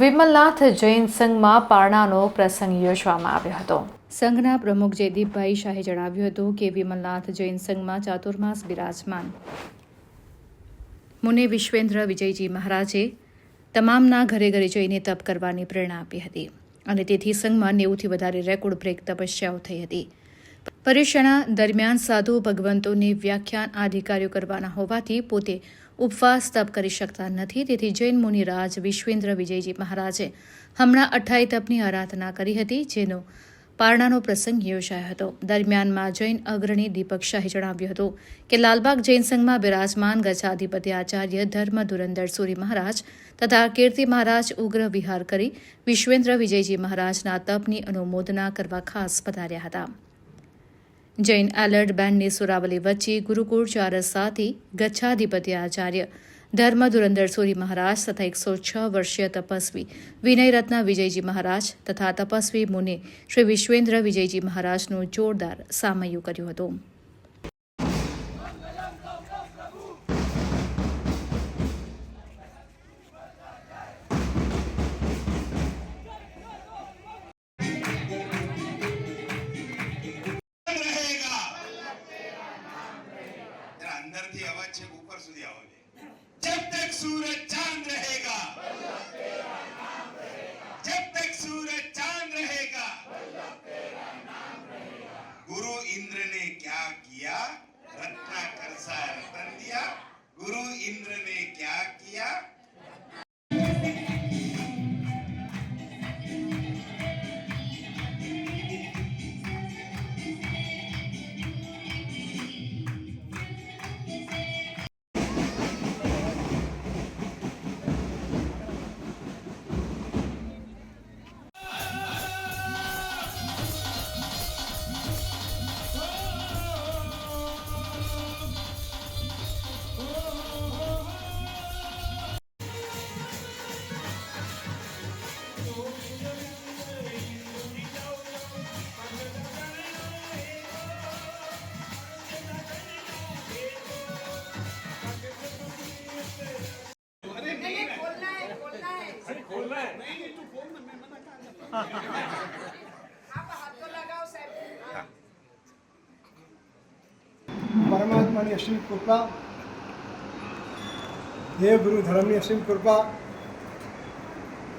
વિમલનાથ જૈન સંઘમાં પારણાનો પ્રસંગ યોજવામાં આવ્યો હતો. સંઘના પ્રમુખ જયદીપભાઈ શાહે જણાવ્યું હતું કે વિમલનાથ જૈન સંઘમાં ચાતુર્માસ બિરાજમાન. મુને વિશ્વેન્દ્ર વિજયજી મહારાજે તમામના ઘરે ઘરે જઈને તપ કરવાની પ્રેરણા આપી હતી અને તેથી સંઘમાં નેવુંથી વધારે રેકોર્ડ બ્રેક તપસ્યાઓ થઈ હતી. પરીક્ષણા દરમિયાન સાધુ ભગવંતોને વ્યાખ્યાન આદિ કાર્યો કરવાના હોવાથી પોતે ઉપવાસ તપ કરી શકતા નથી. તેથી જૈન મુનિરાજ વિશ્વેન્દ્ર વિજયજી મહારાજે હમણાં અઠ્ઠાઈ તપની આરાધના કરી હતી, જેનો પારણાનો પ્રસંગ યોજાયો હતો. દરમિયાનમાં જૈન અગ્રણી દીપક શાહે જણાવ્યું હતું કે લાલબાગ જૈન સંઘમાં બિરાજમાન ગજાધિપતિ આચાર્ય ધર્મ ધુરંધર સૂરી મહારાજ તથા કીર્તિ મહારાજ ઉગ્ર વિહાર કરી વિશ્વેન્દ્ર વિજયજી મહારાજના તપની અનુમોદના કરવા ખાસ પધાર્યા હતા. જૈન એલર્ટ બેન્ડની સુરાવલી વચ્ચે ગુરુકુળ ચારસ સાથી ગચ્છાધિપતિ આચાર્ય ધર્મ ધુરંધર સૂરી મહારાજ તથા એકસો છ વર્ષીય તપસ્વી વિનયરત્ન વિજયજી મહારાજ તથા તપસ્વી મુનિ શ્રી વિશ્વેન્દ્ર વિજયજી મહારાજનું જોરદાર સામયું કર્યું હતું. जरा अंदर થી અવાજ છે ઉપર સુધી આવો છે जब तक सूरज चांद रहेगा जब तक सूरज चांद रहेगा गुरु इंद्र ने क्या किया रत्नाकर सा रतन दिया गुरु इंद्र ने क्या किया પરમાત્માની અસીમ કૃપા દેવ ગુરુ ધર્મની અસીમ કૃપા,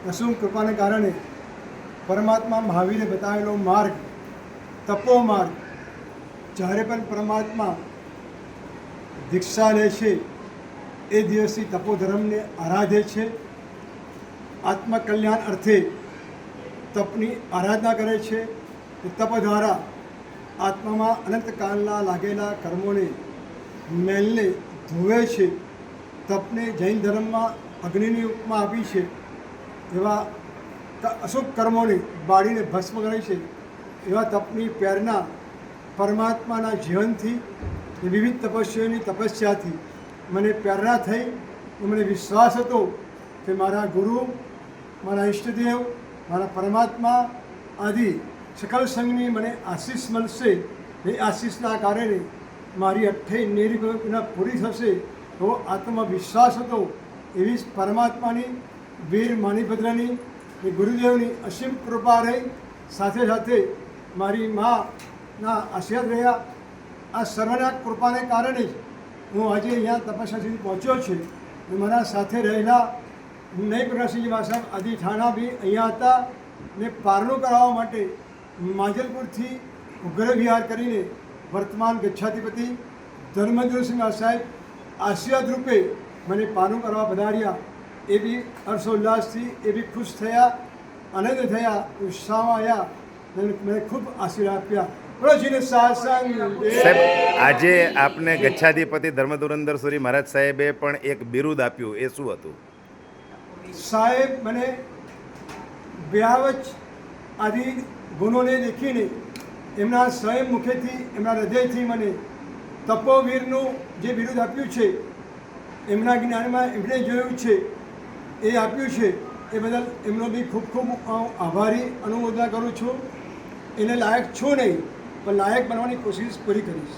અસીમ કૃપાને કારણે પરમાત્મા મહાવીરે બતાવેલો માર્ગ, તપો માર્ગ, જ્યારે પણ પરમાત્મા દીક્ષા લે છે, એ દિવસથી તપોધર્મને આરાધે છે. આત્મકલ્યાણ અર્થે તપની આરાધના કરે છે. તપ દ્વારા આત્મામાં અનંતકાળના લાગેલા કર્મોને મેલને ધોવે છે. તપને જૈન ધર્મમાં અગ્નિની ઉપમા આપી છે. એવા અશુભ કર્મોને બાળીને ભસ્મ કરે છે. એવા તપની પ્રેરણા પરમાત્માના જીવનથી વિવિધ તપસ્વીઓની તપસ્યાથી. મને પ્રેરણા થઈ, મને વિશ્વાસ હતો કે મારા ગુરુ, મારા ઈષ્ટદેવ મારા પરમાત્મા આદિ સકલ સંઘની મને આશીષ મળશે. એ આશીષના કારણે મારી અઠ્ઠાઈ નિર્ગુણા પૂરી થશે એવો આત્મવિશ્વાસ હતો. એવી પરમાત્માની, વીર માણિભદ્રની એ ગુરુદેવની અસીમ કૃપા રહી. સાથે સાથે મારી માના આશીર્વાદ રહ્યા. આ સર્વના કૃપાને કારણે જ હું આજે અહીંયા તપસ્યા સુધી પહોંચ્યો છું. મારા સાથે રહેલા નહીં પ્રકાશજી સાહેબ આદિ બી અહીંયા હતા ને પારણું કરાવવા માટે માજલપુરથી ઉગ્ર વિહાર કરીને વર્તમાન ગચ્છાધિપતિ ધર્મેન્દ્રસિંહ સાહેબ આશીર્વાદ રૂપે મને પારણું કરવા પધાર્યા. એ બી હર્ષોલ્લાસથી, એ બી ખુશ થયા, આનંદ થયા, ઉત્સાહમાં આવ્યા મને ખૂબ આશીર્વાદ આપ્યા. સાહેબ, આજે આપને ગચ્છાધિપતિ ધર્મધુરંદર સુરી મહારાજ સાહેબે પણ એક બિરુદ આપ્યું. એ શું હતું? સાહેબ મને વ્યાવચ આદિ ગુણોને દેખીને એમના સ્વયં મુખેથી, એમના હૃદયથી મને તપોવીરનું જે બિરુદ આપ્યું છે, એમના જ્ઞાનમાં એમણે જોયું છે, એ આપ્યું છે, એ બદલ એમનો બી ખૂબ ખૂબ આભારી અનુમોદના કરું છું. એને લાયક છું નહીં, પણ લાયક બનવાની કોશિશ પૂરી કરીશ.